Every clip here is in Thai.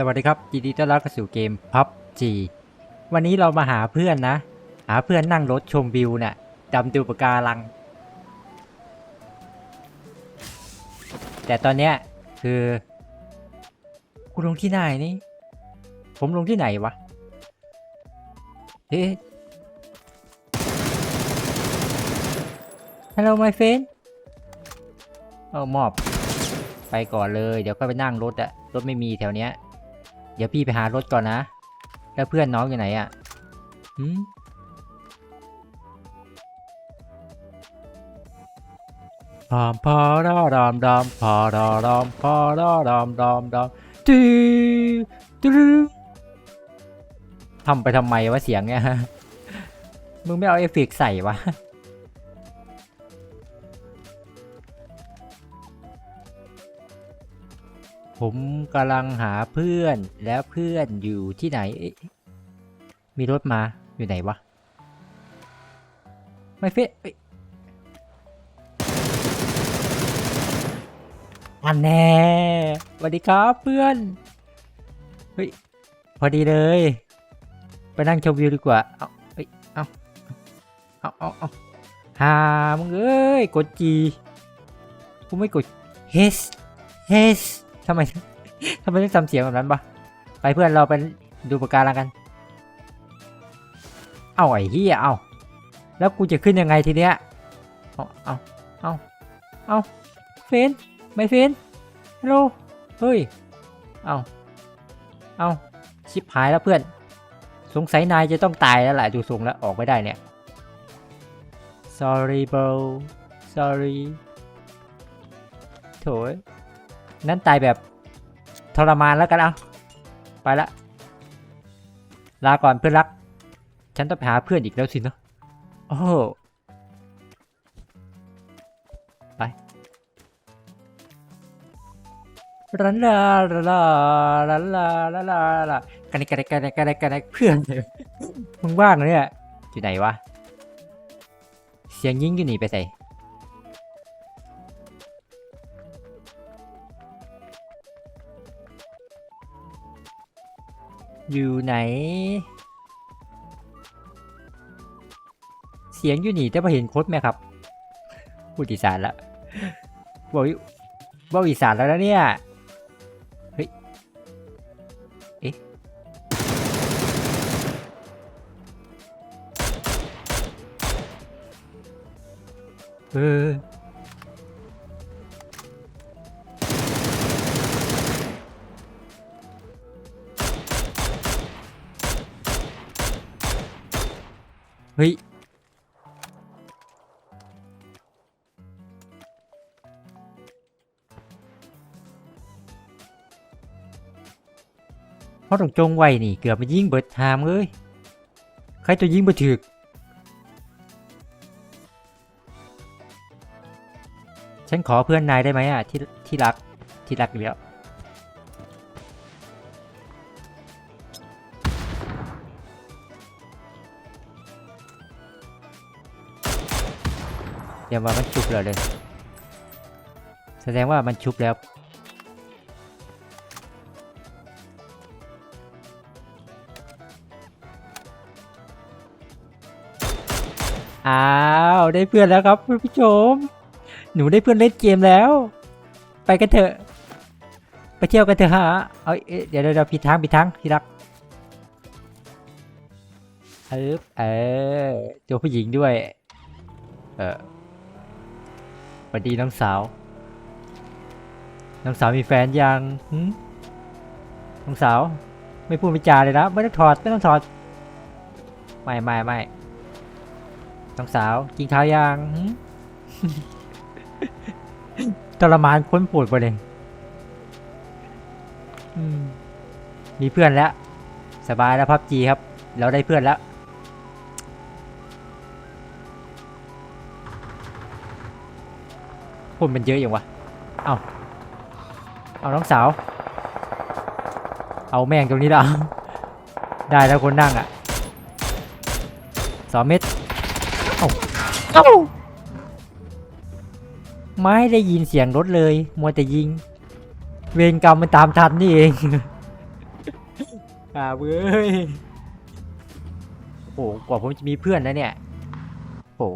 สวัสดีครับยินดีต้อนรับเข้าสู่เกม PUBG วันนี้เรามาหาเพื่อนนะ หาเพื่อนนั่งรถชมวิวเนี่ยดำดูปะการัง แต่ตอนเนี้ยคือกูลงที่ไหนนี่ ผมลงที่ไหนวะเอ๊ะ Hello my friend เอามอบ ไปก่อนเลย เดี๋ยวก็ไปนั่งรถอะรถไม่มีแถวเนี้ย เดี๋ยวพี่ไปหารถก่อนนะ แล้วเพื่อนน้องอยู่ไหนอะ่ะหืมพอมพอรอดอมดอมพอรอดอมพอรอดอมดอมดอมตื้อตื้อทำไปทำไมวะเสียงเนี่ยมึงไม่เอาเอฟเฟกใส่วะ ผมกำลังหาเพื่อนแล้วเพื่อนอยู่ที่ไหน มีรถมาอยู่ไหนวะ ไม่เฟะเอ้ยอันแน่สวัสดีครับเพื่อน เฮ้ย พอดีเลย ไปนั่งชมวิวดีกว่า เอาเอ้ยเอาเอาเอาเอาหามึงเอ้ย กดจีกูไม่กด H H ทำไมทำไมต้องทำเสียงแบบนั้นปะไปเพื่อนเราไปดูปะการังกัน เอาไอ้เหี้ยเอาแล้วกูจะขึ้นยังไงทีเนี้ย เอาเอาเอาเอาเฟนไม่เฟนฮัลโหลเฮ้ย เอาเอาชิบหายแล้วเพื่อน สงสัยนายจะต้องตายแล้วแหละดูทรงแล้วออกไม่ได้เนี่ย sorry bro sorry โถย นั่นตายแบบทรมานแล้วกันเอาไปละ ลาก่อนเพื่อนรัก ฉันต้องไปหาเพื่อนอีกแล้วสินะโอ้ไปรันลารันลารันลารันลาลากันกันกันกันกันเพื่อนมึงว่างเหรอเนี่ยอยู่ไหนวะเสียงยิงอยู่หนีไปใส่ อยู่ไหน เสียงอยู่นี่แต่พอเห็นโคตรไหมครับพูดอีสานละบอกอีบอกอีสานแล้วนะเนี่ย เฮ้ย เอ๊ะเออ เฮ้ยเพราะต้องจงไว้นี่ เกือบมายิงเบิดหามเลยใครตัวยิงบ่ถึกฉันขอเพื่อนนายได้ไหมอะที่ที่รักที่รักอยู่แล้วเดียว ว่ามันชุบแล้วเลย แสดงว่ามันชุบแล้ว อ้าว ได้เพื่อนแล้วครับคุณผู้ชม หนูได้เพื่อนเล่นเกมแล้ว ไปกันเถอะ ไปเที่ยวกันเถอะฮะ เอาเอ๊ะเดี๋ยวเดี๋ยวผิดทางผิดทางที่รักเออเออตัวผู้หญิงด้วย เออ วัสดีน้องสาว น้องสาวมีแฟนยังน้องสาว ไม่พูดไม่จาเลยนะ ไม่ต้องถอด ไม่ต้องถอด ไม่ไม่ไม่น้องสาวกินข้าวยังทรมานค้นปวดไปเลยอืมมีเพื่อนแล้ว สบายแล้วพับจีครับ เราได้เพื่อนแล้ว คนมันเยอะอย่างวะ เอาเอาน้องสาว เอาแม่งตรงนี้ละได้แล้วคนนั่งอะสองเม็ดเอาเอาไม่ได้ยินเสียงรถเลย มัวแต่ยิง เวรกรรมมันตามทันนี่เองอ่าเว้ยโอ้โหกว่าผมจะมีเพื่อนนะเนี่ยโอ้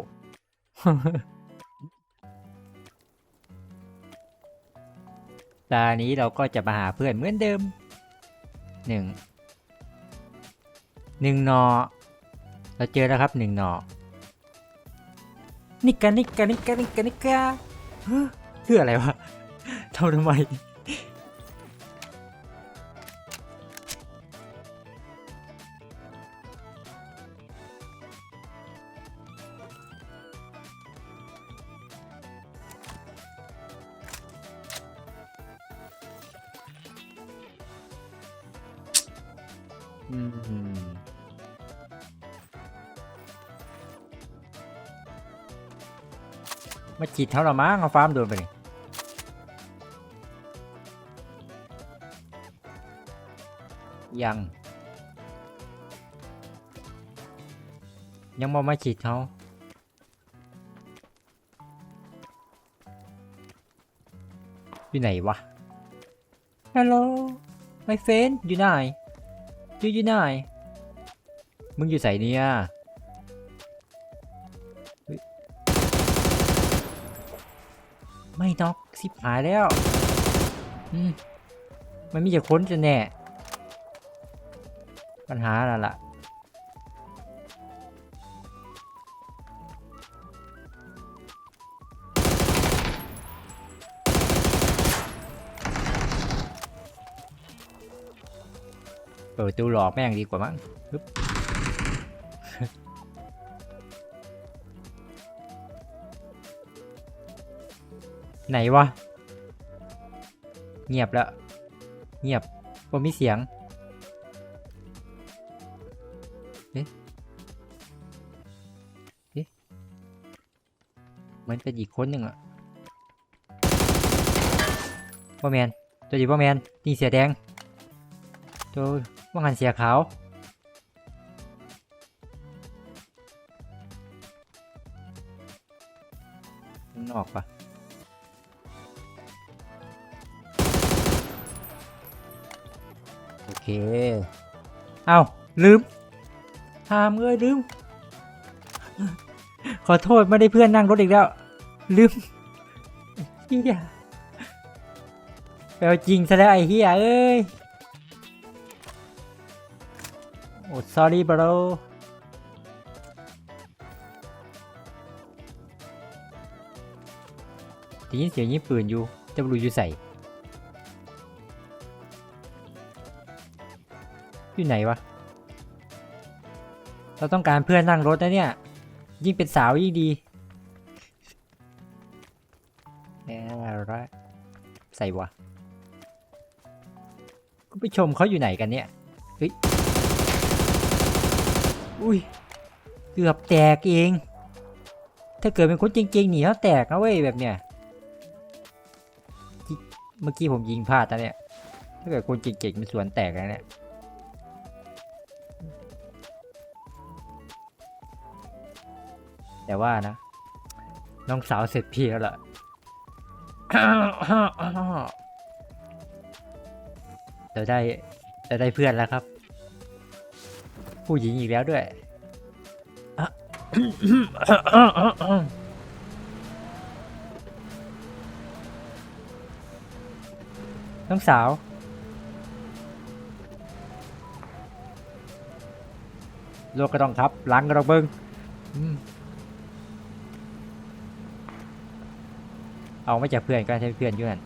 ตานี้เราก็จะมาหาเพื่อนเหมือนเดิมหนึ่งหนึ่งหนอ เราเจอแล้วครับหนึ่งหนอ นิกานิกานิกานิกานิกาเฮ้อคืออะไรวะทำทำไม มาจีดเท่าเรามั้งเอาฟาร์มโดนไปนี่ยัง ยังบ่มาฉีดเขาอยู่ไหนวะ ฮัลโหล my friend อยู่ไหนอยู่อยู่ไหนมึงอยู่ใส่เนี่ย ไม่น็อกสิบหายแล้ว อืม มันมีแต่ค้นจะแน่ ปัญหาแล้วล่ะ เปิดประตูหลอกแม่งดีกว่ามั้งปึ๊บ ไหนวะ เงียบแล้ว เงียบว่มีเสียง เอ๊ะ เอ๊ะมันเป็นอีกคนหนึ่งอะว่าแมนตัวดีว่าแมนนี่เสียแดง ตัวว่างันเสียขาวข้างนอกปะ เค เอาลืมหามเอ้ยลืม ขอโทษไม่ได้เพื่อนนั่งรถอีกแล้ว ลืมเฮียไปเอาจริงซะแล้วไอ้เฮียเอ้ย โอ้ sorry bro ได้ยินเสียงยิงปืนอยู่จะรูอยู่ใส่ อยู่ไหนวะ เราต้องการเพื่อนนั่งรถนะเนี่ย ยิ่งเป็นสาวยิ่งดีแน่ละใส่วะคุณผู้ชมเขาอยู่ไหนกันเนี่ยเฮ้ยอุ้ย เกือบแตกเอง ถ้าเกิดเป็นคนจริงๆหนีเขาแตกนะเว้ยแบบเนี้ย เมื่อกี้ผมยิงพลาดนะเนี่ย ถ้าเกิดคนเก่งๆมันสวนแตกแล้วเนี่ย แต่ว่านะ น้องสาวเสร็จพี่แล้วล่ะเราได้เราได้เพื่อนแล้วครับ ผู้หญิงอีกแล้วด้วยน้องสาว โลกก็ต้องครับหลังก็ต้องเบิ้งอืม เอาไม่จากเพื่อนก็ใช้เพื่อนอยู่นั่น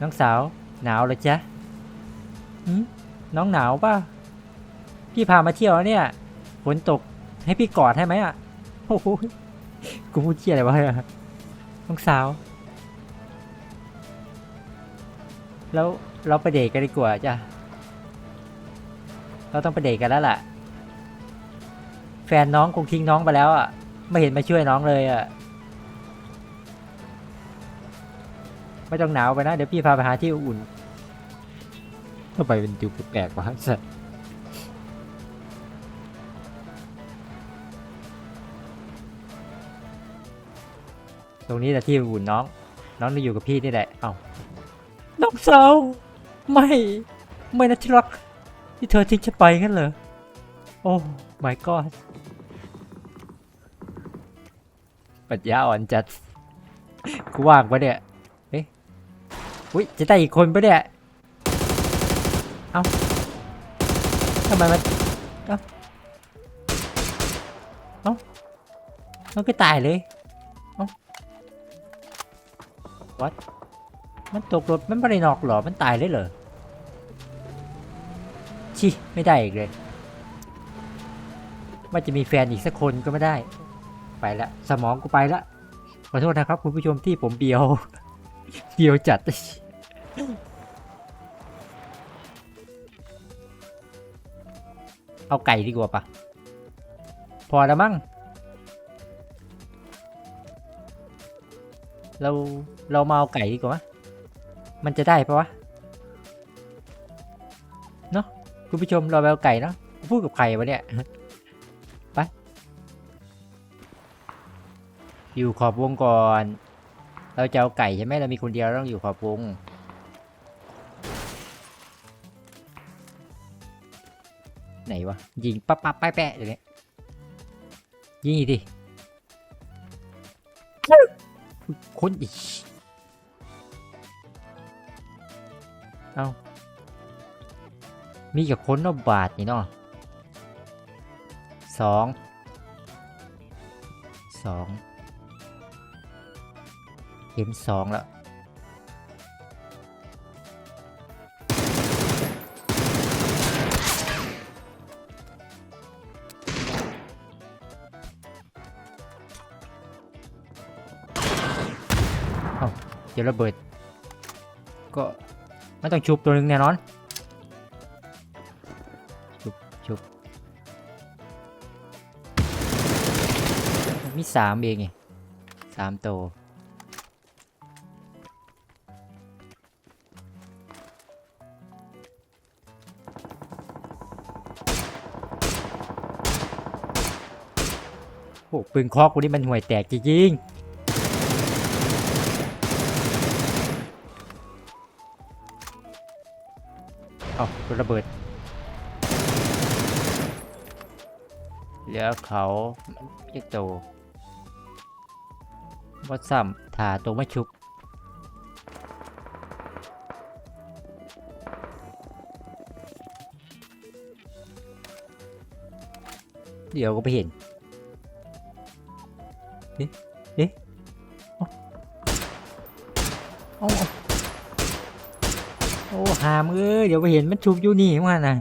น้องสาวหนาวเลยจ๊ะน้องหนาวป่ะ พี่พามาเที่ยวแล้วเนี่ยฝนตกให้พี่กอดให้ไหมอะโอ้โหกูพูดเชี่ยอะไรวะเนี่ยน้องสาว แล้วเราไปเดทกันดีกว่าจ้ะ เราต้องไปเดทกันแล้วล่ะ แฟนน้องคงทิ้งน้องไปแล้วอะ ไม่เห็นมาช่วยน้องเลยอะ ไม่ต้องหนาวไปนะ เดี๋ยวพี่พาไปหาที่อุ่นทำไมเป็นดูแปลกๆวะสัสตรงนี้แหละที่อุ่นน้อง น้องจะอยู่กับพี่นี่แหละ เอ้าน้องสาวไม่ ไม่นะที่รักที่เธอทิ้งฉันไปงั้นเหรอ โอ้ my god ปัญญาอ่อนจัดกูว่างปะเนี่ยเอ๊ะอุ้ยจะได้อีกคนปะเนี่ยเอ้าทำไมมันเอ้าเอ้ามันก็ตายเลยเอ้า what มันตกรถมันไม่ได้นอกเหรอมันตายเลยเหรอชิไม่ได้อีกเลยว่าจะมีแฟนอีกสักคนก็ไม่ได้ ไปและสมองกูไปและขอโทษนะครับคุณผู้ชมที่ผมเบียวเบียวจัดเอาไก่ดีกว่าปะพอแล้วมั้งเราเรามาเอาไก่ดีกว่า มั้ยมันจะได้ปะวะ เนาะคุณผู้ชมเราไปเอาไก่เนาะพูดกับใครวะเนี่ย อยู่ขอบวงก่อน เราจะเอาไก่ใช่ไหมเรามีคนเดียวต้องอยู่ขอบวงไหนวะ ยิงปั๊บปั๊บแปะแปะอย่างเงี้ยยิงอีกดิคนอีกเอามีกับคนเนาะบาทนี่เนาะสองสอง เห็นสองแล้วเดี๋ยวระเบิด ก็ไม่ต้องชุบตัวนึงแน่นอน ชุบชุบมีสามเองไงสามตัว อ้ปืนคอกกูนี่มันห่วยแตกจริงๆเอาระเบิดเหลือเขาเรียกโตวัดซ้ำถาตัวไม่ชุบเดี๋ยวก็ไปเห็น เอ๊ะเอ๊ะเอาเอาเอาโอ้หามเอ้ยเดี๋ยวไปเห็นมันชุบอยู่นี่ว่านะ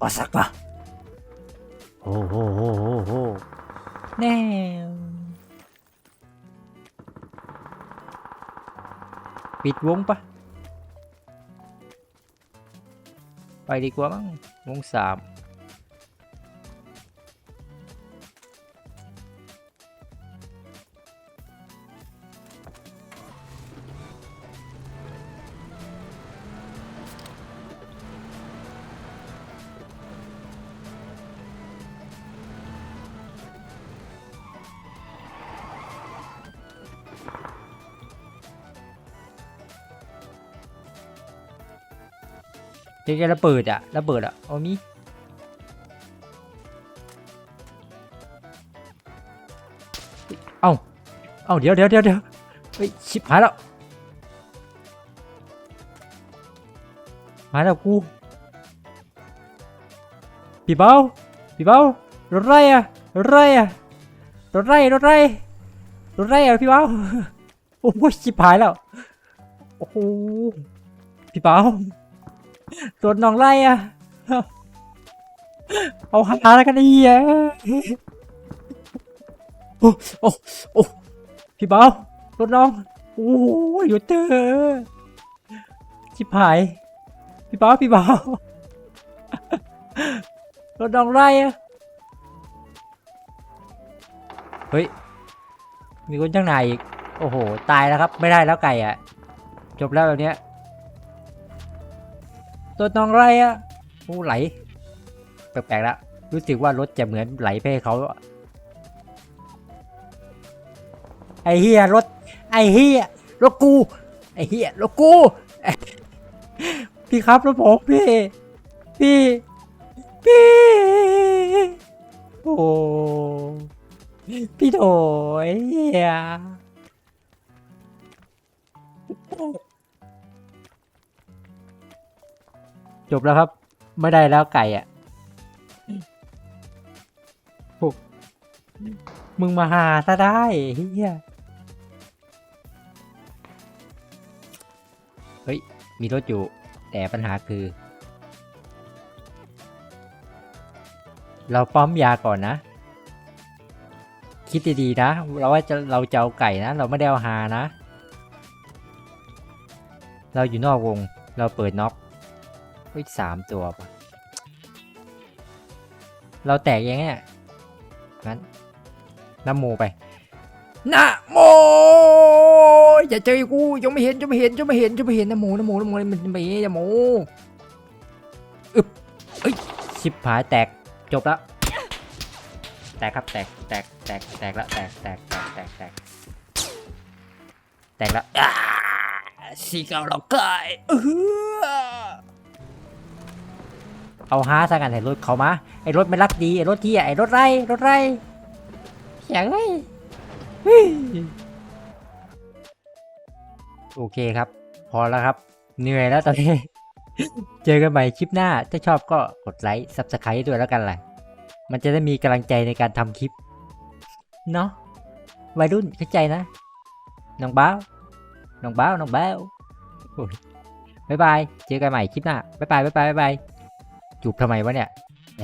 บอสักปะโอ้โหโหโหโหแน่ปิดวงปะไปดีกว่ามั้งวงสาม เดี๋ยวจะระเบิดอะระเบิดอะเอามีเอ้าเอ้าเดี๋ยวเดี๋ยวเดี๋ยวเดี๋ยวเฮ้ยชิบหายแล้วหายแล้วกูพี่เบาพี่เบารถไรอะรถไรอะรถไรรถไรรถไรอะพี่เบาโอ้ยชิบหายแล้วโอ้โหพี่เบา โดนน้องไล่อะเอาหาแล้วกันไอ้เหี้ยโอ้โอ้โอ้พี่เบารถน้อง โอ้ยหยุดเถอชิบหาย พี่เบาพี่เบารถน้องไล่อะเฮ้ย มีคนจ้างนายอีก โอ้โห ตายแล้วครับ ไม่ได้แล้วไก่อะ จบแล้วแบบเนี้ย ตัวน้องไรอะโอ้ไหล แปลกๆแล้วรู้สึกว่ารถจะเหมือนไหลไปให้เขาไอเฮียรถ ไอเฮียรถกู ไอเหี้ยรถกู พี่ครับรถผมพี่ พี่ พี่ โอ้พี่โถไอเหี้ย จบแล้วครับ ไม่ได้แล้วไก่อะโอ้มึงมาหาซะได้เฮียเฮ้ย มีรถอยู่ แต่ปัญหาคือ เราป้อมยาก่อนนะ คิดดีๆนะ เราว่าจะเราจะเอาไก่นะ เราไม่ได้เอาหานะ เราอยู่นอกวง เราเปิดน็อก เฮ้ยสามตัวปะเราแตกยังไงงั้นน้ำโมไปนะโมอย่าเจอกูยังไม่เห็นยังไม่เห็นยังไม่เห็นยังไม่เห็นนะโมนะโมนะโมมันไม่อย่าโมอึบเอ้ยชิบหายแตกจบแล้วแตกครับแตกแตกแตกแตกแล้วแตกแตกแตกแตกแตกแตกล้วอ่าสีเกาเราไก่เออ เอาฮาซะกันไอ้รถเขามาไอ้รถไม่รักดีไอ้รถที่ไอ้รถไรรถไรเสียงเฮ้ยโอเคครับ พอแล้วครับ เหนื่อยแล้วตอนนี้ เจอกันใหม่คลิปหน้า ถ้าชอบก็กดไลค์ subscribe ด้วยแล้วกันแหละมันจะได้มีกำลังใจในการทำคลิป เนาะวัยรุ่นเข้าใจนะ น้องบ้าวน้องบ้าวน้องบ้าวโอ้ยบ๊ายบาย เจอกันใหม่คลิปหน้า บ๊ายบาย บ๊ายบาย บ๊ายบาย จูบทำไมวะเนี่ยเ